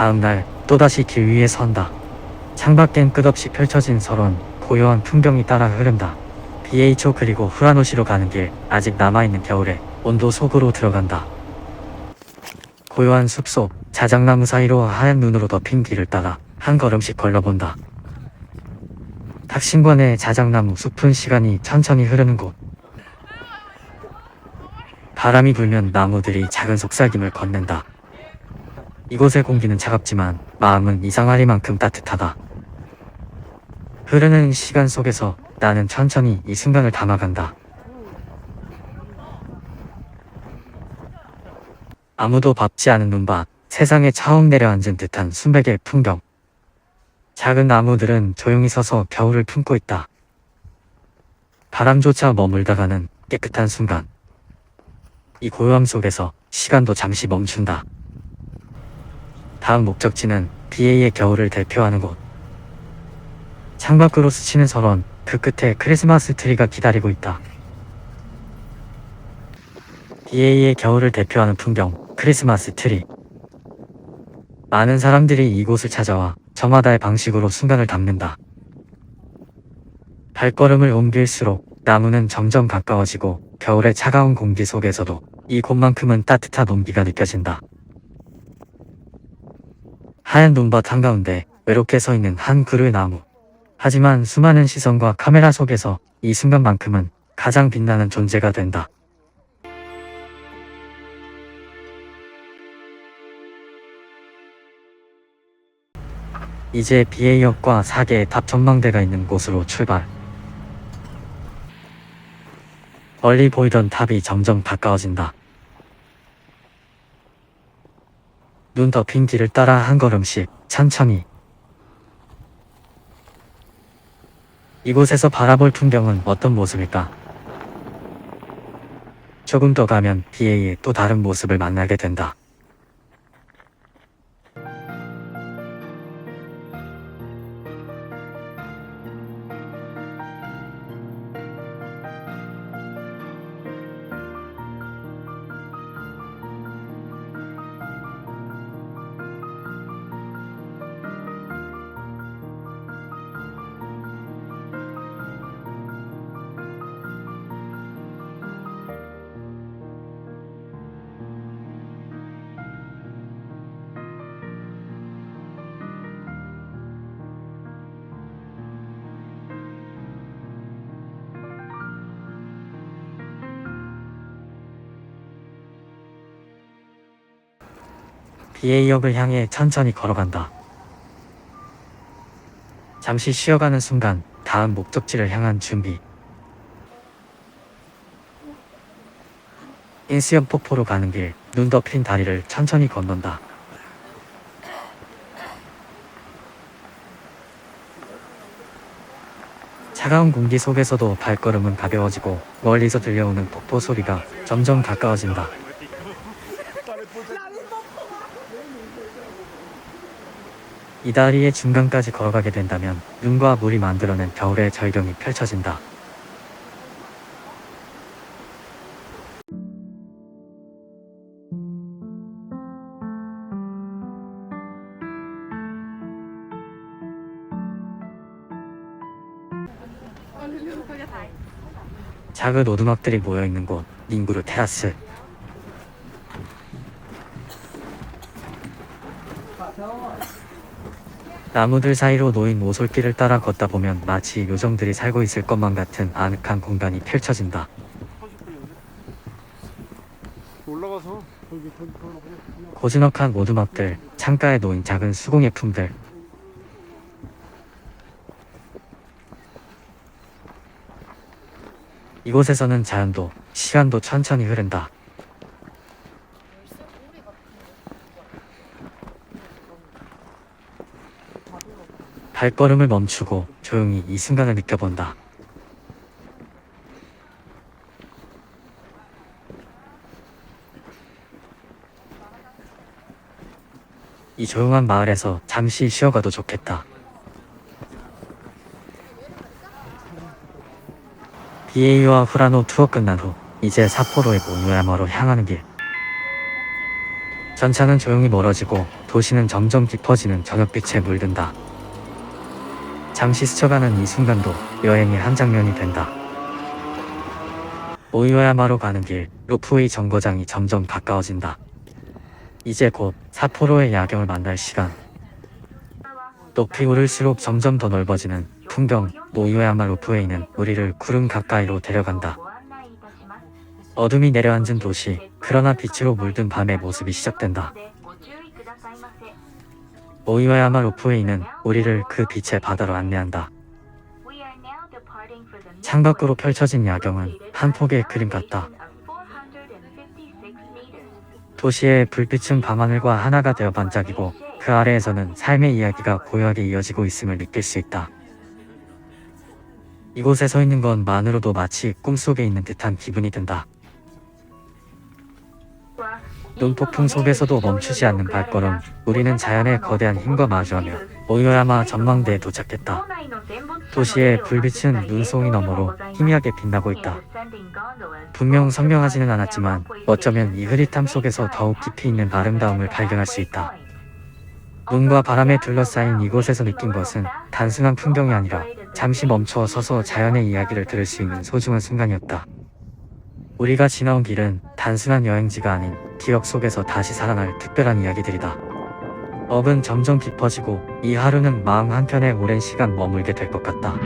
다음날 또다시 길 위에 선다. 창밖엔 끝없이 펼쳐진 서론, 고요한 풍경이 따라 흐른다. BHO 그리고 후라노시로 가는 길, 아직 남아있는 겨울에 온도 속으로 들어간다. 고요한 숲속, 자작나무 사이로 하얀 눈으로 덮인 길을 따라 한 걸음씩 걸러본다. 탁신관의 자작나무 숲은 시간이 천천히 흐르는 곳. 바람이 불면 나무들이 작은 속삭임을 건넨다. 이곳의 공기는 차갑지만 마음은 이상하리만큼 따뜻하다. 흐르는 시간 속에서 나는 천천히 이 순간을 담아간다. 아무도 밟지 않은 눈밭, 세상에 처음 내려앉은 듯한 순백의 풍경. 작은 나무들은 조용히 서서 겨울을 품고 있다. 바람조차 머물다가는 깨끗한 순간. 이 고요함 속에서 시간도 잠시 멈춘다. 다음 목적지는 BA의 겨울을 대표하는 곳. 창밖으로 스치는 설원, 그 끝에 크리스마스 트리가 기다리고 있다. BA의 겨울을 대표하는 풍경, 크리스마스 트리. 많은 사람들이 이곳을 찾아와 저마다의 방식으로 순간을 담는다. 발걸음을 옮길수록 나무는 점점 가까워지고 겨울의 차가운 공기 속에서도 이곳만큼은 따뜻한 온기가 느껴진다. 하얀 눈밭 한가운데 외롭게 서 있는 한 그루의 나무. 하지만 수많은 시선과 카메라 속에서 이 순간만큼은 가장 빛나는 존재가 된다. 이제 BA역과 4개의 탑 전망대가 있는 곳으로 출발. 멀리 보이던 탑이 점점 가까워진다. 눈 덮인 길을 따라 한 걸음씩 천천히. 이곳에서 바라볼 풍경은 어떤 모습일까? 조금 더 가면 BA의 또 다른 모습을 만나게 된다. BA역을 향해 천천히 걸어간다. 잠시 쉬어가는 순간 다음 목적지를 향한 준비. 인수연 폭포로 가는 길, 눈 덮인 다리를 천천히 건넌다. 차가운 공기 속에서도 발걸음은 가벼워지고 멀리서 들려오는 폭포 소리가 점점 가까워진다. 이 다리의 중간까지 걸어가게 된다면 눈과 물이 만들어낸 겨울의 절경이 펼쳐진다. 작은 오두막들이 모여 있는 곳, 닝구르 테라스. 나무들 사이로 놓인 오솔길을 따라 걷다 보면 마치 요정들이 살고 있을 것만 같은 아늑한 공간이 펼쳐진다. 고즈넉한 오두막들, 창가에 놓인 작은 수공예품들. 이곳에서는 자연도, 시간도 천천히 흐른다. 발걸음을 멈추고 조용히 이 순간을 느껴본다. 이 조용한 마을에서 잠시 쉬어가도 좋겠다. BA와 후라노 투어 끝난 후 이제 사포로이고 요야마로 향하는 길. 전차는 조용히 멀어지고 도시는 점점 깊어지는 저녁빛에 물든다. 잠시 스쳐가는 이 순간도 여행의 한 장면이 된다. 오이오야마로 가는 길, 로프웨이 정거장이 점점 가까워진다. 이제 곧 사포로의 야경을 만날 시간. 높이 오를수록 점점 더 넓어지는 풍경, 오이오야마 로프웨이는 우리를 구름 가까이로 데려간다. 어둠이 내려앉은 도시, 그러나 빛으로 물든 밤의 모습이 시작된다. 오이와야마 로프웨이는 우리를 그 빛의 바다로 안내한다. 창밖으로 펼쳐진 야경은 한 폭의 그림 같다. 도시의 불빛은 밤하늘과 하나가 되어 반짝이고 그 아래에서는 삶의 이야기가 고요하게 이어지고 있음을 느낄 수 있다. 이곳에 서 있는 것만으로도 마치 꿈속에 있는 듯한 기분이 든다. 눈폭풍 속에서도 멈추지 않는 발걸음, 우리는 자연의 거대한 힘과 마주하며 오이오야마 전망대에 도착했다. 도시의 불빛은 눈송이 너머로 희미하게 빛나고 있다. 분명 선명하지는 않았지만 어쩌면 이 흐릿함 속에서 더욱 깊이 있는 아름다움을 발견할 수 있다. 눈과 바람에 둘러싸인 이곳에서 느낀 것은 단순한 풍경이 아니라 잠시 멈춰 서서 자연의 이야기를 들을 수 있는 소중한 순간이었다. 우리가 지나온 길은 단순한 여행지가 아닌 기억 속에서 다시 살아날 특별한 이야기들이다. 업은 점점 깊어지고 이 하루는 마음 한켠에 오랜 시간 머물게 될 것 같다.